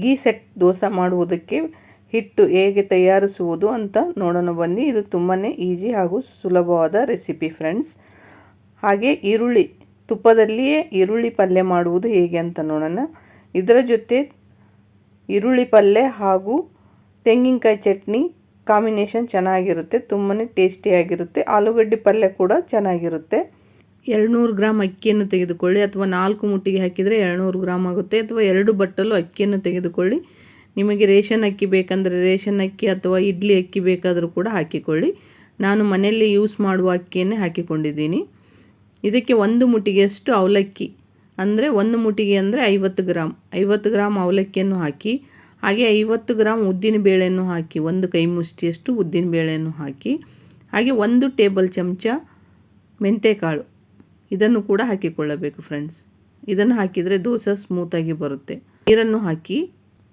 Ghee set dosa ಮಾಡುವುದಕ್ಕೆ ಹಿಟ್ಟು ಹೇಗೆ ತಯಾರಿಸುವುದು ಅಂತ ನೋಡೋಣ ಬನ್ನಿ. ಇದು ತುಂಬಾ ಈಸಿ ಹಾಗೂ ಸುಲಭವಾದ ರೆಸಿಪಿ ಫ್ರೆಂಡ್ಸ್. ಹಾಗೆ ಈರುಳ್ಳಿ, ತುಪ್ಪದಲ್ಲಿಯೇ ಈರುಳ್ಳಿ ಪಲ್ಯ ಮಾಡುವುದು ಹೇಗೆ ಅಂತ ನೋಡೋಣ. ಇದರ ಜೊತೆ ಈರುಳ್ಳಿ ಪಲ್ಯ ಹಾಗೂ ತೆಂಗಿನಕಾಯಿ ಚಟ್ನಿ ಕಾಂಬಿನೇಷನ್ ಚೆನ್ನಾಗಿರುತ್ತೆ ತುಂಬಾ ಟೇಸ್ಟಿಯಾಗಿರುತ್ತೆ. ಆಲೂಗಡ್ಡೆ ಪಲ್ಯ ಕೂಡ ಚೆನ್ನಾಗಿರುತ್ತೆ. ಎರಡುನೂರು ಗ್ರಾಮ್ ಅಕ್ಕಿಯನ್ನು ತೆಗೆದುಕೊಳ್ಳಿ ಅಥವಾ ನಾಲ್ಕು ಮುಟ್ಟಿಗೆ ಹಾಕಿದರೆ ಎರಡುನೂರು ಗ್ರಾಮ್ ಆಗುತ್ತೆ ಅಥವಾ ಎರಡು ಬಟ್ಟಲು ಅಕ್ಕಿಯನ್ನು ತೆಗೆದುಕೊಳ್ಳಿ. ನಿಮಗೆ ರೇಷನ್ ಅಕ್ಕಿ ಬೇಕಂದರೆ ರೇಷನ್ ಅಕ್ಕಿ ಅಥವಾ ಇಡ್ಲಿ ಅಕ್ಕಿ ಬೇಕಾದರೂ ಕೂಡ ಹಾಕಿಕೊಳ್ಳಿ. ನಾನು ಮನೆಯಲ್ಲಿ ಯೂಸ್ ಮಾಡುವ ಅಕ್ಕಿಯನ್ನೇ ಹಾಕಿಕೊಂಡಿದ್ದೀನಿ. ಇದಕ್ಕೆ ಒಂದು ಮುಟ್ಟಿಗೆಯಷ್ಟು ಅವಲಕ್ಕಿ, ಅಂದರೆ ಒಂದು ಮುಟ್ಟಿಗೆ ಅಂದರೆ ಐವತ್ತು ಗ್ರಾಮ್ ಐವತ್ತು ಗ್ರಾಮ್ ಅವಲಕ್ಕಿಯನ್ನು ಹಾಕಿ, ಹಾಗೆ ಐವತ್ತು ಗ್ರಾಮ್ ಉದ್ದಿನ ಬೇಳೆಯನ್ನು ಹಾಕಿ, ಒಂದು ಕೈ ಮುಷ್ಟಿಯಷ್ಟು ಉದ್ದಿನ ಬೇಳೆಯನ್ನು ಹಾಕಿ, ಹಾಗೆ ಒಂದು ಟೇಬಲ್ ಚಮಚ ಮೆಂತೆಕಾಳು. ಇದನ್ನು ಕೂಡ ಹಾಕಿಕೊಳ್ಳಬೇಕು ಫ್ರೆಂಡ್ಸ್ ಇದನ್ನು ಹಾಕಿದರೆ ದೋಸೆ ಸ್ಮೂತಾಗಿ ಬರುತ್ತೆ. ನೀರನ್ನು ಹಾಕಿ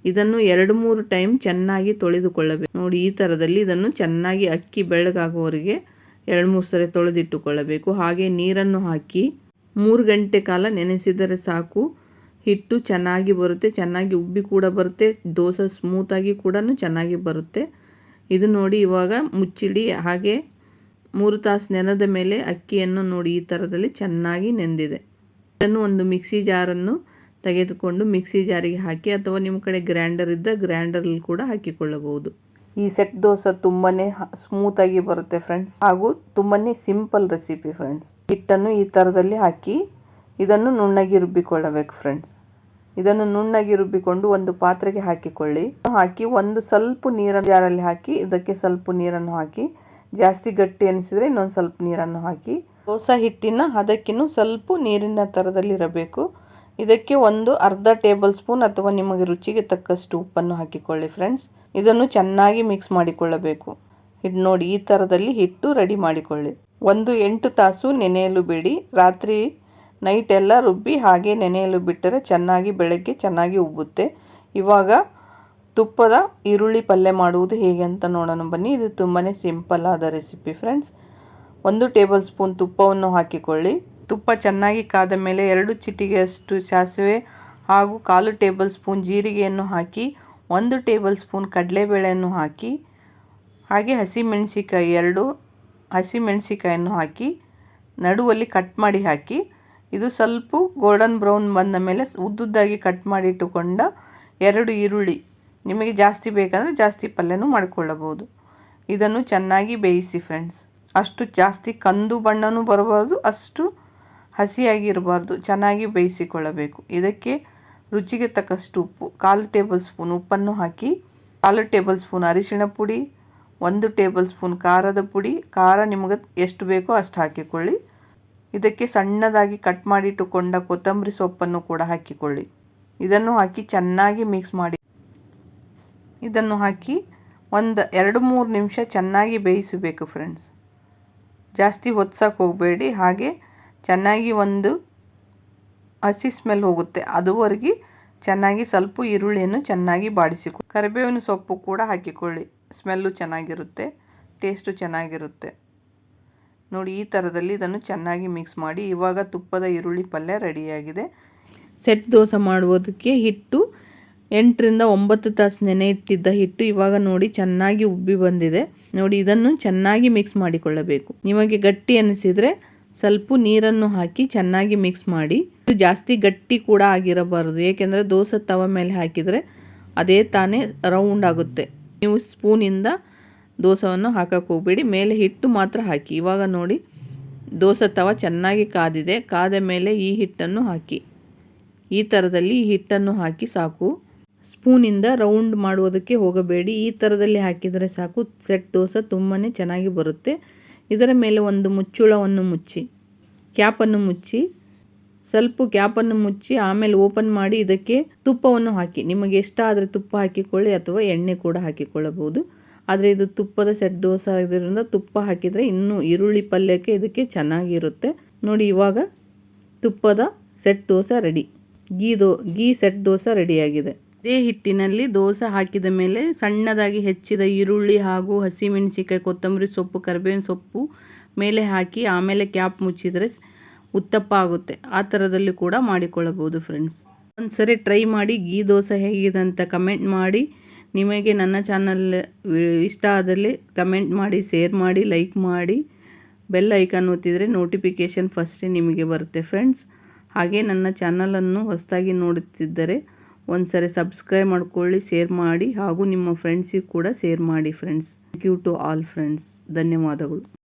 ಇದನ್ನು ಎರಡು ಮೂರು ಟೈಮ್ ಚೆನ್ನಾಗಿ ತೊಳೆದುಕೊಳ್ಳಬೇಕು. ನೋಡಿ, ಈ ಥರದಲ್ಲಿ ಇದನ್ನು ಚೆನ್ನಾಗಿ ಅಕ್ಕಿ ಬೆಳ್ಳಗಾಗುವವರೆಗೆ ಎರಡು ಮೂರು ಸರಿ ತೊಳೆದಿಟ್ಟುಕೊಳ್ಳಬೇಕು. ಹಾಗೆ ನೀರನ್ನು ಹಾಕಿ ಮೂರು ಗಂಟೆ ಕಾಲ ನೆನೆಸಿದರೆ ಸಾಕು. ಹಿಟ್ಟು ಚೆನ್ನಾಗಿ ಬರುತ್ತೆ, ಚೆನ್ನಾಗಿ ಉಬ್ಬಿ ಕೂಡ ಬರುತ್ತೆ, ದೋಸೆ ಸ್ಮೂತಾಗಿ ಕೂಡ ಚೆನ್ನಾಗಿ ಬರುತ್ತೆ. ಇದು ನೋಡಿ ಇವಾಗ ಮುಚ್ಚಿಡಿ, ಹಾಗೆ ಮೂರು ತಾಸು ನೆನೆದ ಮೇಲೆ ಅಕ್ಕಿಯನ್ನು ನೋಡಿ ಈ ಥರದಲ್ಲಿ ಚೆನ್ನಾಗಿ ನೆಂದಿದೆ. ಇದನ್ನು ಒಂದು ಮಿಕ್ಸಿ ಜಾರನ್ನು ತೆಗೆದುಕೊಂಡು ಮಿಕ್ಸಿ ಜಾರಿಗೆ ಹಾಕಿ ಅಥವಾ ನಿಮ್ಮ ಕಡೆ ಗ್ರ್ಯಾಂಡರ್ ಇದ್ದ ಗ್ರ್ಯಾಂಡರಲ್ಲಿ ಕೂಡ ಹಾಕಿಕೊಳ್ಳಬಹುದು. ಈ ಸೆಟ್ ದೋಸೆ ತುಂಬಾ ಸ್ಮೂತಾಗಿ ಬರುತ್ತೆ ಫ್ರೆಂಡ್ಸ್. ಹಾಗೂ ತುಂಬಾ ಸಿಂಪಲ್ ರೆಸಿಪಿ ಫ್ರೆಂಡ್ಸ್. ಹಿಟ್ಟನ್ನು ಈ ಥರದಲ್ಲಿ ಹಾಕಿ ಇದನ್ನು ನುಣ್ಣಗೆ ರುಬ್ಬಿಕೊಳ್ಳಬೇಕು ಫ್ರೆಂಡ್ಸ್. ಇದನ್ನು ನುಣ್ಣಗೆ ರುಬ್ಬಿಕೊಂಡು ಒಂದು ಪಾತ್ರೆಗೆ ಹಾಕಿಕೊಳ್ಳಿ. ಹಾಕಿ ಒಂದು ಸ್ವಲ್ಪ ನೀರನ್ನು ಜಾರಲ್ಲಿ ಹಾಕಿ ಇದಕ್ಕೆ ಸ್ವಲ್ಪ ನೀರನ್ನು ಹಾಕಿ ಜಾಸ್ತಿ ಗಟ್ಟಿ ಅನಿಸಿದರೆ ಇನ್ನೊಂದು ಸ್ವಲ್ಪ ನೀರನ್ನು ಹಾಕಿ. ದೋಸೆ ಹಿಟ್ಟಿನ ಅದಕ್ಕಿನ್ನೂ ಸ್ವಲ್ಪ ನೀರಿನ ಥರದಲ್ಲಿರಬೇಕು ಇದಕ್ಕೆ ಒಂದು ಅರ್ಧ ಟೇಬಲ್ ಸ್ಪೂನ್ ಅಥವಾ ನಿಮಗೆ ರುಚಿಗೆ ತಕ್ಕಷ್ಟು ಉಪ್ಪನ್ನು ಹಾಕಿಕೊಳ್ಳಿ ಫ್ರೆಂಡ್ಸ್. ಇದನ್ನು ಚೆನ್ನಾಗಿ ಮಿಕ್ಸ್ ಮಾಡಿಕೊಳ್ಳಬೇಕು. ಇದು ನೋಡಿ, ಈ ಥರದಲ್ಲಿ ಹಿಟ್ಟು ರೆಡಿ ಮಾಡಿಕೊಳ್ಳಿ. ಒಂದು ಎಂಟು ತಾಸು ನೆನೆಯಲು ಬಿಡಿ. ರಾತ್ರಿ ನೈಟ್ ಎಲ್ಲ ರುಬ್ಬಿ ಹಾಗೆ ನೆನೆಯಲು ಬಿಟ್ಟರೆ ಚೆನ್ನಾಗಿ ಬೆಳಗ್ಗೆ ಚೆನ್ನಾಗಿ ಉಬ್ಬುತ್ತೆ. ಇವಾಗ ತುಪ್ಪದ ಈರುಳ್ಳಿ ಪಲ್ಯ ಮಾಡುವುದು ಹೇಗೆ ಅಂತ ನೋಡೋಣ ಬನ್ನಿ. ಇದು ತುಂಬಾ ಸಿಂಪಲ್ ಆದ ರೆಸಿಪಿ ಫ್ರೆಂಡ್ಸ್. ಒಂದು ಟೇಬಲ್ ಸ್ಪೂನ್ ತುಪ್ಪವನ್ನು ಹಾಕಿಕೊಳ್ಳಿ. ತುಪ್ಪ ಚೆನ್ನಾಗಿ ಕಾದ ಮೇಲೆ ಎರಡು ಚಿಟಿಗೆಯಷ್ಟು ಸಾಸಿವೆ ಹಾಗೂ ಕಾಲು ಟೇಬಲ್ ಸ್ಪೂನ್ ಜೀರಿಗೆಯನ್ನು ಹಾಕಿ, ಒಂದು ಟೇಬಲ್ ಸ್ಪೂನ್ ಕಡಲೆಬೇಳೆಯನ್ನು ಹಾಕಿ, ಹಾಗೆ ಹಸಿಮೆಣಸಿಕಾಯಿ ಎರಡು ಹಸಿಮೆಣಸಿಕಾಯನ್ನು ಹಾಕಿ, ನಡುವಲ್ಲಿ ಕಟ್ ಮಾಡಿ ಹಾಕಿ, ಇದು ಸ್ವಲ್ಪ ಗೋಲ್ಡನ್ ಬ್ರೌನ್ ಬಂದ ಮೇಲೆ ಉದ್ದುದ್ದಾಗಿ ಕಟ್ ಮಾಡಿ ಇಟ್ಟುಕೊಂಡ ಎರಡು ಈರುಳ್ಳಿ ನಿಮಗೆ ಜಾಸ್ತಿ ಬೇಕಂದರೆ ಜಾಸ್ತಿ ಪಲ್ಯನೂ ಮಾಡಿಕೊಳ್ಳಬಹುದು. ಇದನ್ನು ಚೆನ್ನಾಗಿ ಬೇಯಿಸಿ ಫ್ರೆಂಡ್ಸ್ ಅಷ್ಟು ಜಾಸ್ತಿ ಕಂದು ಬಣ್ಣನೂ ಬರಬಾರ್ದು, ಅಷ್ಟು ಹಸಿಯಾಗಿರಬಾರ್ದು ಚೆನ್ನಾಗಿ ಬೇಯಿಸಿಕೊಳ್ಳಬೇಕು. ಇದಕ್ಕೆ ರುಚಿಗೆ ತಕ್ಕಷ್ಟು ಉಪ್ಪು, ಕಾಲು ಟೇಬಲ್ ಸ್ಪೂನ್ ಉಪ್ಪನ್ನು ಹಾಕಿ, ಕಾಲು ಟೇಬಲ್ ಸ್ಪೂನ್ ಅರಿಶಿಣ ಪುಡಿ, ಒಂದು ಟೇಬಲ್ ಸ್ಪೂನ್ ಖಾರದ ಪುಡಿ, ಖಾರ ನಿಮಗೆ ಎಷ್ಟು ಬೇಕೋ ಅಷ್ಟು ಹಾಕಿಕೊಳ್ಳಿ. ಇದಕ್ಕೆ ಸಣ್ಣದಾಗಿ ಕಟ್ ಮಾಡಿಟ್ಟುಕೊಂಡ ಕೊತ್ತಂಬರಿ ಸೊಪ್ಪನ್ನು ಕೂಡ ಹಾಕಿಕೊಳ್ಳಿ. ಇದನ್ನು ಹಾಕಿ ಚೆನ್ನಾಗಿ ಮಿಕ್ಸ್ ಮಾಡಿ ಇದನ್ನು ಹಾಕಿ ಒಂದು ಎರಡು ಮೂರು ನಿಮಿಷ ಚೆನ್ನಾಗಿ ಬೇಯಿಸಬೇಕು ಫ್ರೆಂಡ್ಸ್ ಜಾಸ್ತಿ ಹೊತ್ಸಕ್ಕೆ ಹೋಗಬೇಡಿ. ಹಾಗೆ ಚೆನ್ನಾಗಿ ಒಂದು ಹಸಿ ಸ್ಮೆಲ್ ಹೋಗುತ್ತೆ. ಅದುವರೆಗೆ ಚೆನ್ನಾಗಿ ಸ್ವಲ್ಪ ಈರುಳ್ಳಿಯನ್ನು ಚೆನ್ನಾಗಿ ಬಾಡಿಸಿಕೊ. ಕರಿಬೇವಿನ ಸೊಪ್ಪು ಕೂಡ ಹಾಕಿಕೊಳ್ಳಿ. ಸ್ಮೆಲ್ಲು ಚೆನ್ನಾಗಿರುತ್ತೆ ಟೇಸ್ಟು ಚೆನ್ನಾಗಿರುತ್ತೆ. ನೋಡಿ, ಈ ಥರದಲ್ಲಿ ಇದನ್ನು ಚೆನ್ನಾಗಿ ಮಿಕ್ಸ್ ಮಾಡಿ. ಇವಾಗ ತುಪ್ಪದ ಈರುಳ್ಳಿ ಪಲ್ಯ ರೆಡಿಯಾಗಿದೆ ಸೆಟ್ ದೋಸೆ ಮಾಡುವುದಕ್ಕೆ ಹಿಟ್ಟು ಎಂಟರಿಂದ ಒಂಬತ್ತು ತಾಸು ನೆನೆ ಇಟ್ಟಿದ್ದ ಹಿಟ್ಟು ಇವಾಗ ನೋಡಿ ಚೆನ್ನಾಗಿ ಉಬ್ಬಿ ಬಂದಿದೆ. ನೋಡಿ, ಇದನ್ನು ಚೆನ್ನಾಗಿ ಮಿಕ್ಸ್ ಮಾಡಿಕೊಳ್ಳಬೇಕು. ನಿಮಗೆ ಗಟ್ಟಿ ಅನಿಸಿದರೆ ಸ್ವಲ್ಪ ನೀರನ್ನು ಹಾಕಿ ಚೆನ್ನಾಗಿ ಮಿಕ್ಸ್ ಮಾಡಿ. ಇದು ಜಾಸ್ತಿ ಗಟ್ಟಿ ಕೂಡ ಆಗಿರಬಾರದು. ಏಕೆಂದರೆ ದೋಸೆ ತವ ಮೇಲೆ ಹಾಕಿದರೆ ಅದೇ ತಾನೇ ರೌಂಡ್ ಆಗುತ್ತೆ. ನೀವು ಸ್ಪೂನಿಂದ ದೋಸೆಯನ್ನು ಹಾಕಕ್ಕೆ ಹೋಗಬೇಡಿ. ಮೇಲೆ ಹಿಟ್ಟು ಮಾತ್ರ ಹಾಕಿ. ಇವಾಗ ನೋಡಿ, ದೋಸೆ ತವ ಚೆನ್ನಾಗಿ ಕಾದಿದೆ. ಕಾದ ಮೇಲೆ ಈ ಹಿಟ್ಟನ್ನು ಹಾಕಿ. ಈ ಥರದಲ್ಲಿ ಈ ಹಿಟ್ಟನ್ನು ಹಾಕಿ ಸಾಕು. ಸ್ಪೂನಿಂದ ರೌಂಡ್ ಮಾಡುವುದಕ್ಕೆ ಹೋಗಬೇಡಿ. ಈ ಥರದಲ್ಲಿ ಹಾಕಿದರೆ ಸಾಕು. ಸೆಟ್ ದೋಸೆ ತುಂಬಾ ಚೆನ್ನಾಗಿ ಬರುತ್ತೆ. ಇದರ ಮೇಲೆ ಒಂದು ಮುಚ್ಚುಳವನ್ನು ಮುಚ್ಚಿ, ಕ್ಯಾಪನ್ನು ಮುಚ್ಚಿ, ಸ್ವಲ್ಪ ಕ್ಯಾಪನ್ನು ಮುಚ್ಚಿ ಆಮೇಲೆ ಓಪನ್ ಮಾಡಿ ಇದಕ್ಕೆ ತುಪ್ಪವನ್ನು ಹಾಕಿ. ನಿಮಗೆ ಎಷ್ಟಾದರೆ ತುಪ್ಪ ಹಾಕಿಕೊಳ್ಳಿ ಅಥವಾ ಎಣ್ಣೆ ಕೂಡ ಹಾಕಿಕೊಳ್ಳಬಹುದು. ಆದರೆ ಇದು ತುಪ್ಪದ ಸೆಟ್ ದೋಸೆ ಆಗಿರೋದ್ರಿಂದ ತುಪ್ಪ ಹಾಕಿದರೆ ಇನ್ನೂ ಈರುಳ್ಳಿ ಪಲ್ಯಕ್ಕೆ ಇದಕ್ಕೆ ಚೆನ್ನಾಗಿರುತ್ತೆ. ನೋಡಿ, ಇವಾಗ ತುಪ್ಪದ ಸೆಟ್ ದೋಸೆ ರೆಡಿ. ಗೀ ದೋ, ಗೀ ಸೆಟ್ ದೋಸೆ ರೆಡಿಯಾಗಿದೆ. ಇದೇ ಹಿಟ್ಟಿನಲ್ಲಿ ದೋಸೆ ಹಾಕಿದ ಮೇಲೆ ಸಣ್ಣದಾಗಿ ಹೆಚ್ಚಿದ ಈರುಳ್ಳಿ ಹಾಗೂ ಹಸಿಮೆಣಸಿಕಾಯಿ ಕೊತ್ತಂಬರಿ ಸೊಪ್ಪು, ಕರಿಬೇವಿನ ಸೊಪ್ಪು ಮೇಲೆ ಹಾಕಿ ಆಮೇಲೆ ಕ್ಯಾಪ್ ಮುಚ್ಚಿದರೆ ಉತ್ತಪ್ಪ ಆಗುತ್ತೆ. ಆ ಥರದಲ್ಲಿ ಕೂಡ ಮಾಡಿಕೊಳ್ಳಬಹುದು ಫ್ರೆಂಡ್ಸ್ ಒಂದ್ಸರಿ ಟ್ರೈ ಮಾಡಿ ಗೀ ದೋಸೆ ಹೇಗಿದೆ ಅಂತ ಕಮೆಂಟ್ ಮಾಡಿ. ನಿಮಗೆ ನನ್ನ ಚಾನಲ್ ಇಷ್ಟ ಆದಲ್ಲಿ ಕಮೆಂಟ್ ಮಾಡಿ ಶೇರ್ ಮಾಡಿ ಲೈಕ್ ಮಾಡಿ. ಬೆಲ್ ಐಕಾನ್ ಒತ್ತಿದರೆ ನೋಟಿಫಿಕೇಷನ್ ಫಸ್ಟೇ ನಿಮಗೆ ಬರುತ್ತೆ ಫ್ರೆಂಡ್ಸ್ ಹಾಗೆ ನನ್ನ ಚಾನಲನ್ನು ಹೊಸದಾಗಿ ನೋಡುತ್ತಿದ್ದರೆ ಒಂದು ಸರಿ ಸಬ್ಸ್ಕ್ರೈಬ್ ಮಾಡ್ಕೊಳ್ಳಿ ಶೇರ್ ಮಾಡಿ ಹಾಗೂ ನಿಮ್ಮ ಫ್ರೆಂಡ್ಸಿಗೆ ಕೂಡ ಶೇರ್ ಮಾಡಿ friends thank you to all friends ಧನ್ಯವಾದಗಳು.